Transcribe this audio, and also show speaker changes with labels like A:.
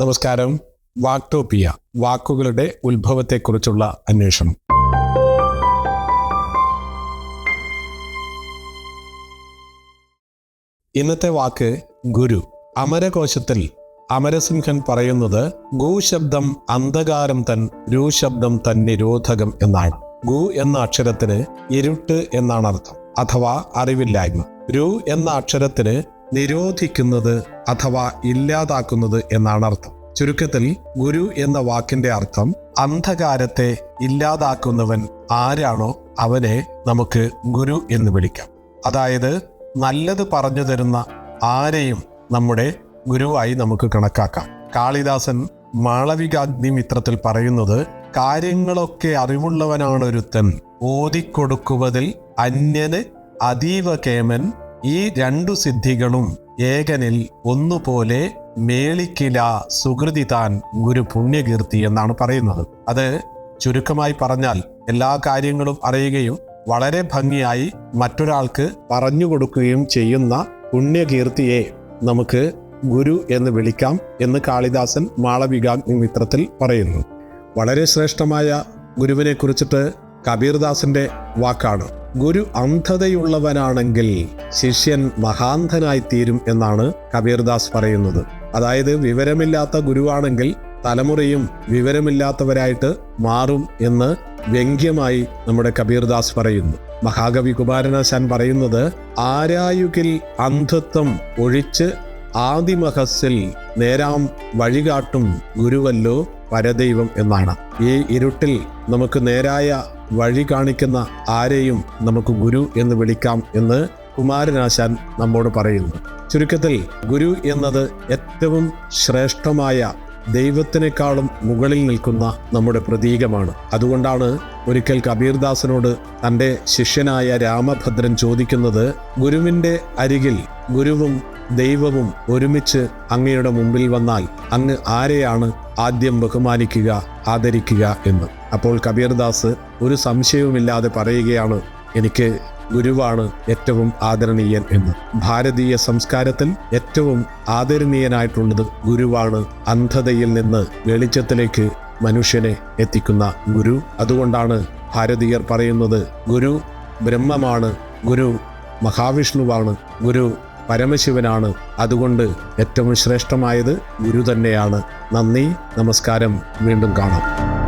A: നമസ്കാരം. വാക്ടോപ്പിയ വാക്കുകളുടെ ഉത്ഭവത്തെക്കുറിച്ചുള്ള അന്വേഷണം. ഇന്നത്തെ വാക്ക് ഗുരു. അമരകോശത്തിൽ അമരസിംഹൻ പറയുന്നത് ഗു ശബ്ദം അന്ധകാരം തൻ രു ശബ്ദം തൻ നിരോധകം എന്നാണ്. ഗു എന്ന അക്ഷരത്തിന് ഇരുട്ട് എന്നാണ് അർത്ഥം അഥവാ അറിവില്ലായ്മ. രു എന്ന അക്ഷരത്തിന് നിരോധിക്കുന്നത് അഥവാ ഇല്ലാതാക്കുന്നത് എന്നാണ് അർത്ഥം. ചുരുക്കത്തിൽ ഗുരു എന്ന വാക്കിന്റെ അർത്ഥം അന്ധകാരത്തെ ഇല്ലാതാക്കുന്നവൻ ആരാണോ അവനെ നമുക്ക് ഗുരു എന്ന് വിളിക്കാം. അതായത് നല്ലത് പറഞ്ഞു തരുന്ന ആരെയും നമ്മുടെ ഗുരുവായി നമുക്ക് കണക്കാക്കാം. കാളിദാസൻ മാളവികാഗ്നിമിത്രത്തിൽ പറയുന്നത് കാര്യങ്ങളൊക്കെ അറിവുള്ളവനാണൊരുത്തൻ. ഓതിക്കൊടുക്കുവതിൽ അന്യന് അതീവ കേമൻ ഈ രണ്ടു സിദ്ധികളും ഏകനിൽ ഒന്നുപോലെ മേളിക്കില സുഹൃതി താൻ ഗുരു പുണ്യകീർത്തി എന്നാണ് പറയുന്നത്. അത് ചുരുക്കമായി പറഞ്ഞാൽ എല്ലാ കാര്യങ്ങളും അറിയുകയും വളരെ ഭംഗിയായി മറ്റൊരാൾക്ക് പറഞ്ഞു കൊടുക്കുകയും ചെയ്യുന്ന പുണ്യകീർത്തിയെ നമുക്ക് ഗുരു എന്ന് വിളിക്കാം എന്ന് കാളിദാസൻ മാളവികാഗ്നി മിത്രത്തിൽ പറയുന്നു. വളരെ ശ്രേഷ്ഠമായ ഗുരുവിനെ കുറിച്ചിട്ട് കബീർദാസിന്റെ വാക്കാണ്. ഗുരു അന്ധതയുള്ളവനാണെങ്കിൽ ശിഷ്യൻ മഹാന്ധനായി തീരും എന്നാണ് കബീർദാസ് പറയുന്നത്. അതായത് വിവരമില്ലാത്ത ഗുരുവാണെങ്കിൽ തലമുറയും വിവരമില്ലാത്തവരായിട്ട് മാറും എന്ന് വ്യംഗ്യമായി നമ്മുടെ കബീർദാസ് പറയുന്നു. മഹാകവി കുമാരനാശാൻ പറയുന്നത് ആരായുകിൽ അന്ധത്വം ഒഴിച്ച് ആദിമഹസ്സിൽ നേരാം വഴികാട്ടും ഗുരുവല്ലോ പരദൈവം എന്നാണ്. ഈ ഇരുട്ടിൽ നമുക്ക് നേരായ വഴി കാണിക്കുന്ന ആരെയും നമുക്ക് ഗുരു എന്ന് വിളിക്കാം എന്ന് കുമാരനാശാൻ നമ്മോട് പറയുന്നു. ചുരുക്കത്തിൽ ഗുരു എന്നത് ഏറ്റവും ശ്രേഷ്ഠമായ ദൈവത്തിനേക്കാളും മുകളിൽ നിൽക്കുന്ന നമ്മുടെ പ്രതീകമാണ്. അതുകൊണ്ടാണ് ഒരിക്കൽ കബീർദാസനോട് തന്റെ ശിഷ്യനായ രാമഭദ്രൻ ചോദിക്കുന്നത് ഗുരുവിന്റെ അരികിൽ ഗുരുവും ദൈവവും ഒരുമിച്ച് അങ്ങയുടെ മുമ്പിൽ വന്നാൽ അങ്ങ് ആരെയാണ് ആദ്യം ബഹുമാനിക്കുക ആദരിക്കുക എന്ന്. അപ്പോൾ കബീർദാസ് ഒരു സംശയവുമില്ലാതെ പറയുകയാണ് എനിക്ക് ഗുരുവാണ് ഏറ്റവും ആദരണീയൻ എന്ന്. ഭാരതീയ സംസ്കാരത്തിൽ ഏറ്റവും ആദരണീയനായിട്ടുള്ളത് ഗുരുവാണ് അന്ധതയിൽ നിന്ന് വെളിച്ചത്തിലേക്ക് മനുഷ്യനെ എത്തിക്കുന്ന ഗുരു. അതുകൊണ്ടാണ് ഭാരതീയർ പറയുന്നത് ഗുരു ബ്രഹ്മമാണ് ഗുരു മഹാവിഷ്ണുവാണ് ഗുരു പരമശിവനാണ്. അതുകൊണ്ട് ഏറ്റവും ശ്രേഷ്ഠമായത് ഗുരു തന്നെയാണ്. നന്ദി നമസ്കാരം. വീണ്ടും കാണാം.